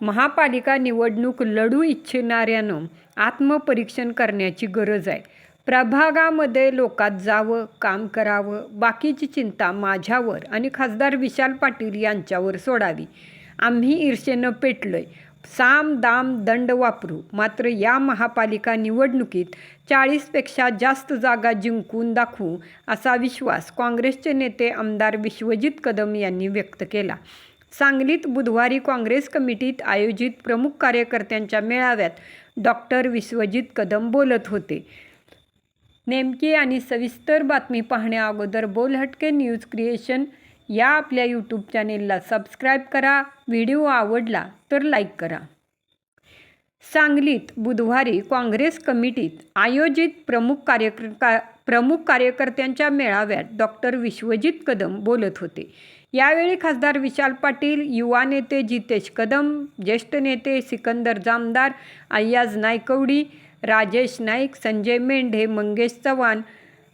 महापालिका निवडणूक लढू इच्छिणाऱ्यानं आत्मपरीक्षण करण्याची गरज आहे. प्रभागामध्ये लोकात जावं काम करावं बाकीची चिंता माझ्यावर आणि खासदार विशाल पाटील यांच्यावर सोडावी. आम्ही ईर्षेनं पेटलोय. साम दाम दंड वापरू. मात्र या महापालिका निवडणुकीत चाळीसपेक्षा जास्त जागा जिंकून दाखवू असा विश्वास काँग्रेसचे नेते आमदार विश्वजित कदम यांनी व्यक्त केला. सांगलीत बुधवारी काँग्रेस कमिटीत आयोजित प्रमुख कार्यकर्त्यांच्या मेळाव्यात डॉक्टर विश्वजित कदम बोलत होते. नेमकी आणि सविस्तर बातमी पाहण्याअगोदर बोलहटके न्यूज क्रिएशन या आपल्या यूट्यूब चॅनेलला सबस्क्राईब करा व्हिडिओ आवडला तर लाईक करा. सांगलीत बुधवारी काँग्रेस कमिटीत आयोजित प्रमुख कार्यक्र का प्रमुख कार्यकर्त्यांच्या मेळाव्यात डॉक्टर विश्वजित कदम बोलत होते. यावेळी खासदार विशाल पाटील युवा नेते जितेश कदम ज्येष्ठ नेते सिकंदर जामदार अय्याज नायकवडी राजेश नाईक संजय मेंढे मंगेश चव्हाण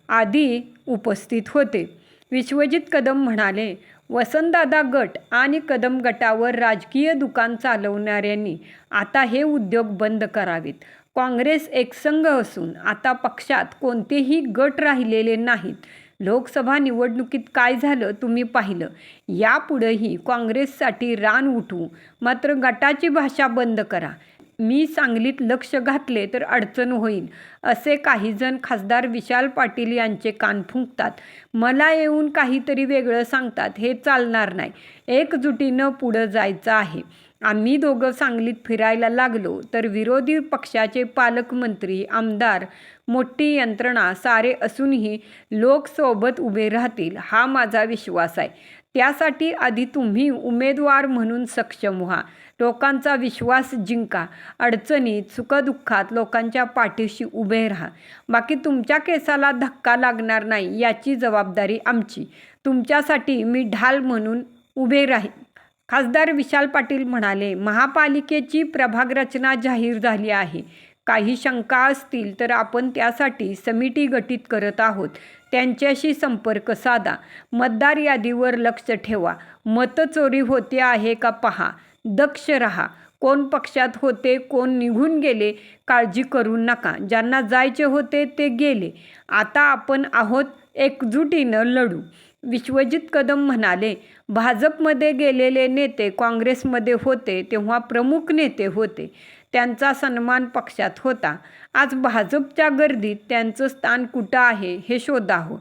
आदी उपस्थित होते. विश्वजित कदम म्हणाले वसंतदादा गट आणि कदम गटावर राजकीय दुकान चालवणाऱ्यांनी आता हे उद्योग बंद करावेत. काँग्रेस एकसंघ असून आता पक्षात कोणतेही गट राहिलेले नाहीत. लोकसभा निवडणुकीत काय झालं तुम्ही पाहिलं. यापुढंही काँग्रेससाठी रान उठवू मात्र गटाची भाषा बंद करा. मी सांगलीत लक्ष घातले तर अडचण होईल असे काहीजण खासदार विशाल पाटील यांचे कान फुंकतात. मला येऊन काहीतरी वेगळं सांगतात हे चालणार नाही. एकजुटीनं पुढं जायचं आहे. आम्ही दोघं सांगलीत फिरायला लागलो तर विरोधी पक्षाचे पालकमंत्री आमदार मोठी यंत्रणा सारे असूनही लोक सोबत उभे राहतील हा माझा विश्वास आहे. त्यासाठी आधी तुम्ही उमेदवार म्हणून सक्षम व्हा. लोकांचा विश्वास जिंका. अडचणीत सुखदुःखात लोकांच्या पाठीशी उभे राहा. बाकी तुमच्या केसाला धक्का लागणार नाही याची जबाबदारी आमची. तुमच्यासाठी मी ढाल म्हणून उभे राहीन. खासदार विशाल पाटील म्हणाले महापालिकेची प्रभाग रचना जाहीर झाली आहे. काही शंका असतील तर आपण त्यासाठी समिती गठीत करत आहोत. त्यांच्याशी संपर्क साधा. मतदार यादीवर लक्ष ठेवा. मतचोरी होते आहे का पहा. दक्ष रहा. कोण पक्षात होते कोण निघून गेले काळजी करू नका. ज्यांना जायचे होते ते गेले. आता आपण आहोत एकजुटीनं लढू. विश्वजित कदम म्हणाले भाजपमध्ये गेलेले नेते काँग्रेसमध्ये होते तेव्हा प्रमुख नेते होते. त्यांचा सन्मान पक्षात होता. आज भाजपच्या गर्दीत त्यांचं स्थान कुठं आहे हे शोधावं.